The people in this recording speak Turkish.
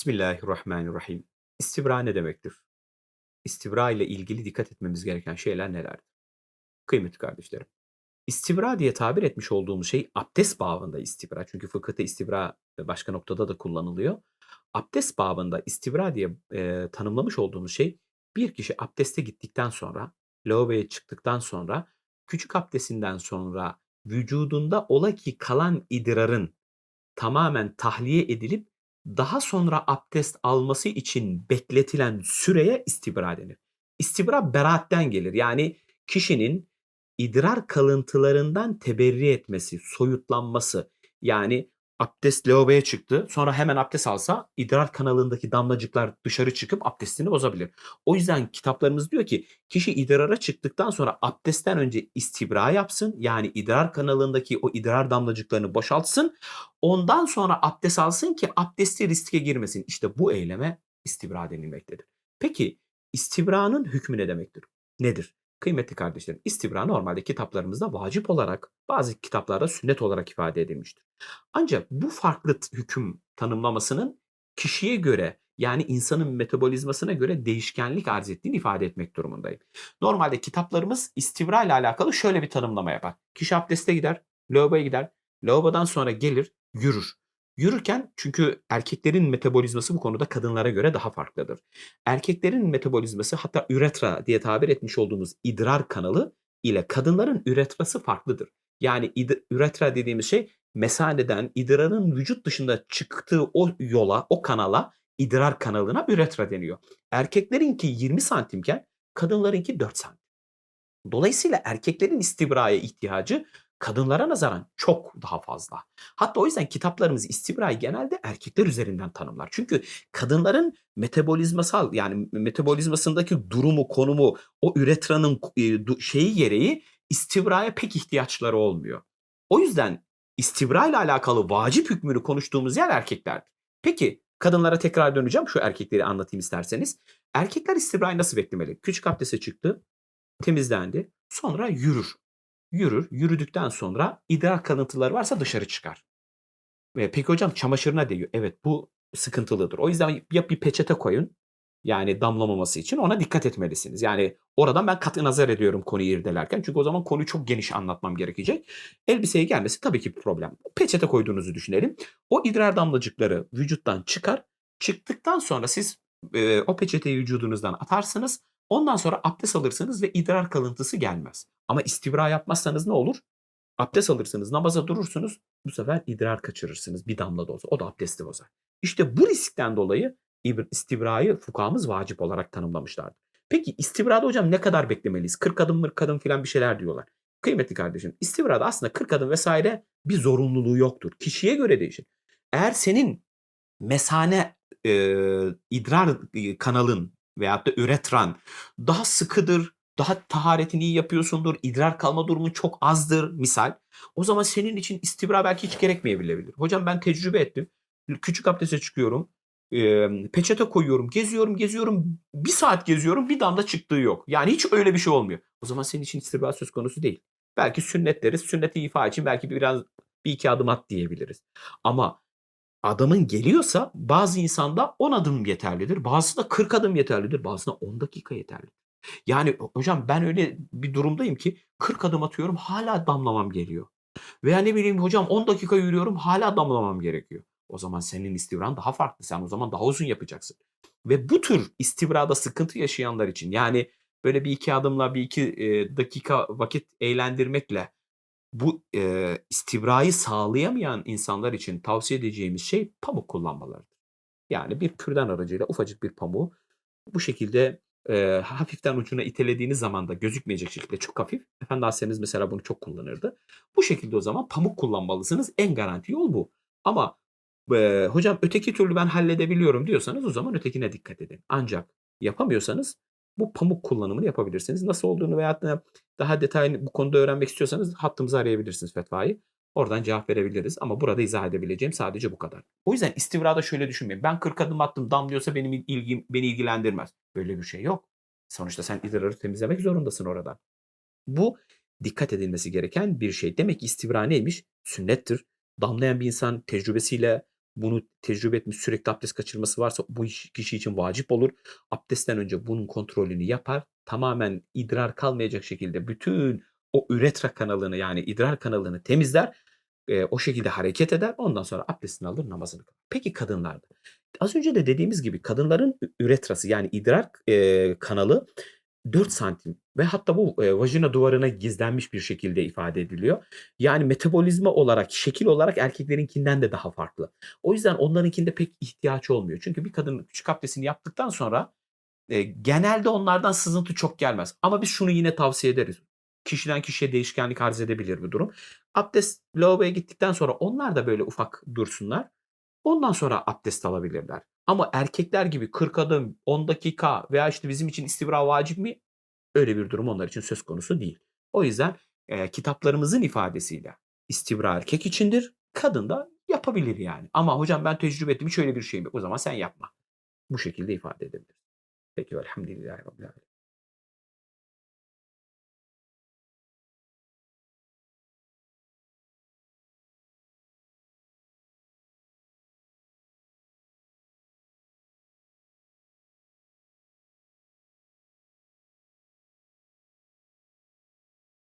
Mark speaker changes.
Speaker 1: Bismillahirrahmanirrahim. İstibra ne demektir? İstibra ile ilgili dikkat etmemiz gereken şeyler nelerdir? Kıymetli kardeşlerim, istibra diye tabir etmiş olduğumuz şey abdest babında istibra. Çünkü fıkıhta istibra başka noktada da kullanılıyor. Abdest babında istibra diye e, tanımlamış olduğumuz şey bir kişi abdeste gittikten sonra, lavaboya çıktıktan sonra, küçük abdestinden sonra vücudunda ola ki kalan idrarın tamamen tahliye edilip daha sonra abdest alması için bekletilen süreye istibra denir. İstibra beraatten gelir. Yani kişinin idrar kalıntılarından teberri etmesi, soyutlanması. Yani abdest lavaboya çıktı. Sonra hemen abdest alsa idrar kanalındaki damlacıklar dışarı çıkıp abdestini bozabilir. O yüzden kitaplarımız diyor ki kişi idrara çıktıktan sonra abdestten önce istibra yapsın. Yani idrar kanalındaki o idrar damlacıklarını boşaltsın. Ondan sonra abdest alsın ki abdesti riske girmesin. İşte bu eyleme istibra denilmektedir. Peki istibranın hükmü ne demektir? Nedir? Kıymetli kardeşlerim, istibra normalde kitaplarımızda vacip olarak, bazı kitaplarda sünnet olarak ifade edilmiştir. Ancak bu farklı hüküm tanımlamasının kişiye göre yani insanın metabolizmasına göre değişkenlik arz ettiğini ifade etmek durumundayım. Normalde kitaplarımız istivra ile alakalı şöyle bir tanımlama yapar. Kişi abdeste gider, lavaboya gider, lavabodan sonra gelir, yürür. Yürürken çünkü erkeklerin metabolizması bu konuda kadınlara göre daha farklıdır. Erkeklerin metabolizması hatta üretra diye tabir etmiş olduğumuz idrar kanalı ile kadınların üretrası farklıdır. Yani üretra dediğimiz şey mesaneden idrarın vücut dışında çıktığı o yola, o kanala, idrar kanalına üretra deniyor. Erkeklerinki 20 santimken kadınlarınki 4 santim. Dolayısıyla erkeklerin istibraya ihtiyacı kadınlara nazaran çok daha fazla. Hatta o yüzden kitaplarımız istibrayı genelde erkekler üzerinden tanımlar. Çünkü kadınların metabolizmasal yani metabolizmasındaki durumu, konumu, o üretranın şeyi gereği istibraya pek ihtiyaçları olmuyor. O yüzden istibra ile alakalı vacip hükmünü konuştuğumuz yer erkeklerdir. Peki kadınlara tekrar döneceğim. Şu erkekleri anlatayım isterseniz. Erkekler istibrayı nasıl beklemeli? Küçük abdeste çıktı, temizlendi. Sonra yürür. Yürür. Yürüdükten sonra idrar kalıntıları varsa dışarı çıkar. Peki hocam çamaşırına değiyor. Evet bu sıkıntılıdır. O yüzden ya bir peçete koyun yani damlamaması için ona dikkat etmelisiniz. Yani oradan ben katı nazar ediyorum konuyu irdelerken. Çünkü o zaman konuyu çok geniş anlatmam gerekecek. Elbiseye gelmesi tabii ki bir problem. Peçete koyduğunuzu düşünelim. O idrar damlacıkları vücuttan çıkar. Çıktıktan sonra siz e, o peçeteyi vücudunuzdan atarsınız. Ondan sonra abdest alırsınız ve idrar kalıntısı gelmez. Ama istibra yapmazsanız ne olur? Abdest alırsınız, namaza durursunuz. Bu sefer idrar kaçırırsınız bir damla da olsa. O da abdesti bozar. İşte bu riskten dolayı istibrayı fukahamız vacip olarak tanımlamışlardı. Peki istibrada hocam ne kadar beklemeliyiz? 40 adım 40 adım filan bir şeyler diyorlar. Kıymetli kardeşim istibrada aslında 40 adım vesaire bir zorunluluğu yoktur. Kişiye göre değişir. Eğer senin mesane e, idrar kanalın veyahut da üretran daha sıkıdır, daha taharetini iyi yapıyorsundur, idrar kalma durumu çok azdır misal. O zaman senin için istibra belki hiç gerekmeyebilir. Hocam ben tecrübe ettim. Küçük abdeste çıkıyorum e, peçete koyuyorum, geziyorum, geziyorum. Bir saat geziyorum, bir damla çıktığı yok. Yani hiç öyle bir şey olmuyor. O zaman senin için istibra söz konusu değil. Belki sünnet deriz. Sünneti ifa için belki biraz bir iki adım at diyebiliriz. Ama adamın geliyorsa bazı insanda 10 adım yeterlidir. Bazısı da 40 adım yeterlidir. Bazısına 10 dakika yeterlidir. Yani hocam ben öyle bir durumdayım ki 40 adım atıyorum hala damlamam geliyor. Veya ne bileyim hocam 10 dakika yürüyorum hala damlamam gerekiyor. O zaman senin istivran daha farklı. Sen o zaman daha uzun yapacaksın. Ve bu tür istivrada sıkıntı yaşayanlar için yani böyle bir iki adımla bir iki e, dakika vakit eğlendirmekle bu e, istivrayı sağlayamayan insanlar için tavsiye edeceğimiz şey pamuk kullanmalarıdır. Yani bir kürdan aracıyla ufacık bir pamuğu bu şekilde e, hafiften ucuna itelediğiniz zaman da gözükmeyecek şekilde çok hafif. Efendi Hasenimiz mesela bunu çok kullanırdı. Bu şekilde o zaman pamuk kullanmalısınız. En garanti yol bu. Ama Eee, hocam öteki türlü ben halledebiliyorum diyorsanız o zaman ötekine dikkat edin. Ancak yapamıyorsanız bu pamuk kullanımını yapabilirsiniz. Nasıl olduğunu veya daha detaylı bu konuda öğrenmek istiyorsanız hattımızı arayabilirsiniz fetvayı. Oradan cevap verebiliriz ama burada izah edebileceğim sadece bu kadar. O yüzden istivrada şöyle düşünmeyin. Ben 40 adım attım damlıyorsa benim ilgim beni ilgilendirmez. Böyle bir şey yok. Sonuçta sen idrarı temizlemek zorundasın oradan. Bu dikkat edilmesi gereken bir şey. Demek ki istivra neymiş? Sünnettir. Damlayan bir insan tecrübesiyle bunu tecrübe etmiş, sürekli abdest kaçırması varsa bu iş kişi için vacip olur. Abdestten önce bunun kontrolünü yapar. Tamamen idrar kalmayacak şekilde bütün o üretra kanalını yani idrar kanalını temizler. Eee, o şekilde hareket eder. Ondan sonra abdestini alır, namazını kılar. Peki kadınlarda? Az önce de dediğimiz gibi kadınların üretrası yani idrar, eee, kanalı 4 santim ve hatta bu, eee, vajina duvarına gizlenmiş bir şekilde ifade ediliyor. Yani metabolizma olarak, şekil olarak erkeklerinkinden de daha farklı. O yüzden onlarınkinde pek ihtiyaç olmuyor. Çünkü bir kadın küçük abdestini yaptıktan sonra, eee, genelde onlardan sızıntı çok gelmez. Ama biz şunu yine tavsiye ederiz. Kişiden kişiye değişkenlik arz edebilir bu durum. Abdest lavaboya gittikten sonra onlar da böyle ufak dursunlar. Ondan sonra abdest alabilirler. Ama erkekler gibi 40 adım, 10 dakika veya işte bizim için istivra vacip mi? Öyle bir durum onlar için söz konusu değil. O yüzden, eee, kitaplarımızın ifadesiyle istivra erkek içindir, kadın da yapabilir yani. Ama hocam ben tecrübe ettim, hiç öyle bir şeyim yok. O zaman sen yapma. Bu şekilde ifade edebiliriz. Peki velhamdülillahi rabbil âlemin.